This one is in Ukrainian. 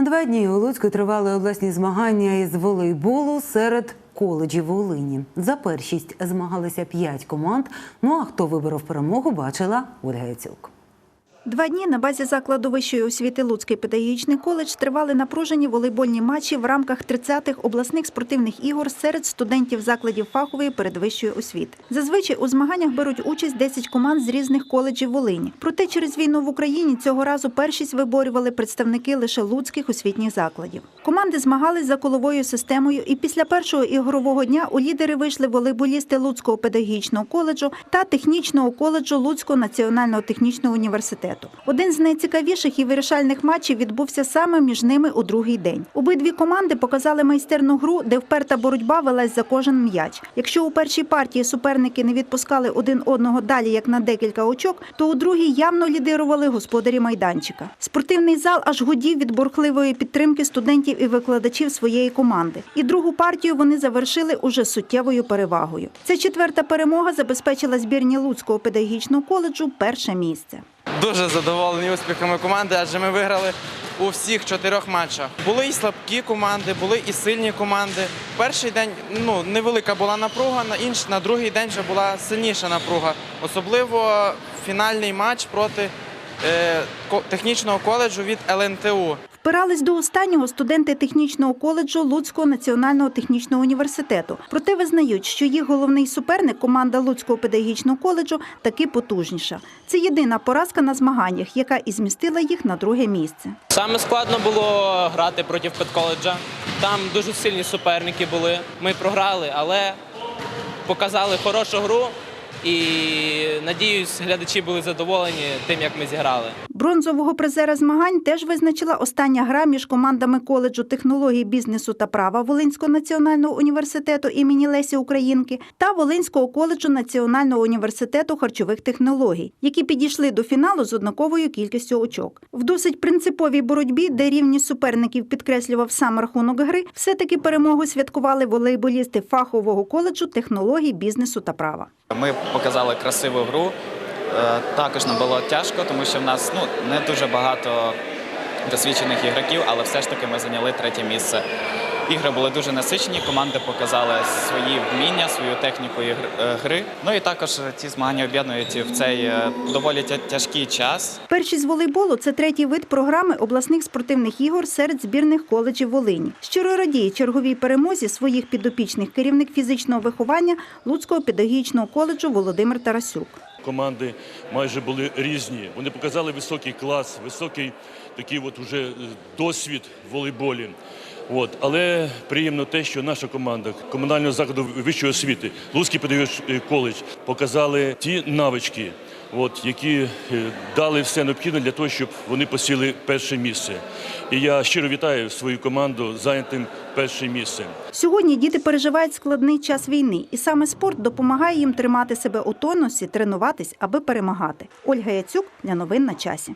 Два дні у Луцьку тривали обласні змагання із волейболу серед коледжів Волині. За першість змагалися п'ять команд. Ну а хто виборов перемогу, бачила Ольга Яцюк. Два дні на базі закладу вищої освіти Луцький педагогічний коледж тривали напружені волейбольні матчі в рамках 30-х обласних спортивних ігор серед студентів закладів фахової передвищої освіти. Зазвичай у змаганнях беруть участь 10 команд з різних коледжів Волині. Проте через війну в Україні цього разу першість виборювали представники лише луцьких освітніх закладів. Команди змагались за коловою системою, і після першого ігрового дня у лідери вийшли волейболісти Луцького педагогічного коледжу та технічного коледжу Луцького національного технічного університету. Один з найцікавіших і вирішальних матчів відбувся саме між ними у другий день. Обидві команди показали майстерну гру, де вперта боротьба велась за кожен м'яч. Якщо у першій партії суперники не відпускали один одного далі як на декілька очок, то у другій явно лідирували господарі майданчика. Спортивний зал аж гудів від бурхливої підтримки студентів і викладачів своєї команди. І другу партію вони завершили уже суттєвою перевагою. Ця четверта перемога забезпечила збірні Луцького педагогічного коледжу перше місце. Дуже задоволені успіхами команди, адже ми виграли у всіх чотирьох матчах. Були і слабкі команди, були і сильні команди. Перший день ну невелика була напруга, на інш на другий день вже була сильніша напруга. Особливо фінальний матч проти е, технічного коледжу від ЛНТУ. Впирались до останнього студенти технічного коледжу Луцького національного технічного університету. Проте визнають, що їх головний суперник, команда Луцького педагогічного коледжу, таки потужніша. Це єдина поразка на змаганнях, яка і змістила їх на друге місце. Саме складно було грати проти педколеджа. Там дуже сильні суперники були. Ми програли, але показали хорошу гру. І надіюсь, глядачі були задоволені тим, як ми зіграли. Бронзового призера змагань теж визначила остання гра між командами коледжу технологій бізнесу та права Волинського національного університету імені Лесі Українки та Волинського коледжу Національного університету харчових технологій, які підійшли до фіналу з однаковою кількістю очок. В досить принциповій боротьбі, де рівність суперників підкреслював сам рахунок гри, все-таки перемогу святкували волейболісти фахового коледжу технологій бізнесу та права. Ми показали красиву гру. Е, Також нам було тяжко, тому що в нас ну, не дуже багато досвідчених ігроків, але все ж таки ми зайняли третє місце. Ігри були дуже насичені, команди показали свої вміння, свою техніку е, гри. Ну і також ці змагання об'єднують в цей е, доволі тяжкий час. Першість волейболу це третій вид програми обласних спортивних ігор серед збірних коледжів Волині. Щиро радіє черговій перемозі своїх підопічних керівник фізичного виховання Луцького педагогічного коледжу Володимир Тарасюк. Команди майже були різні. Вони показали високий клас, високий такий от уже е, досвід волейболі. От. Але приємно те, що наша команда комунального закладу вищої освіти, Луцький педагогічний коледж, показали ті навички, от, які е, дали все необхідне для того, щоб вони посіли перше місце. І я щиро вітаю свою команду зайнятим перше місце. Сьогодні діти переживають складний час війни, і саме спорт допомагає їм тримати себе у тонусі, тренуватись, аби перемагати. Ольга Яцюк для новин на часі.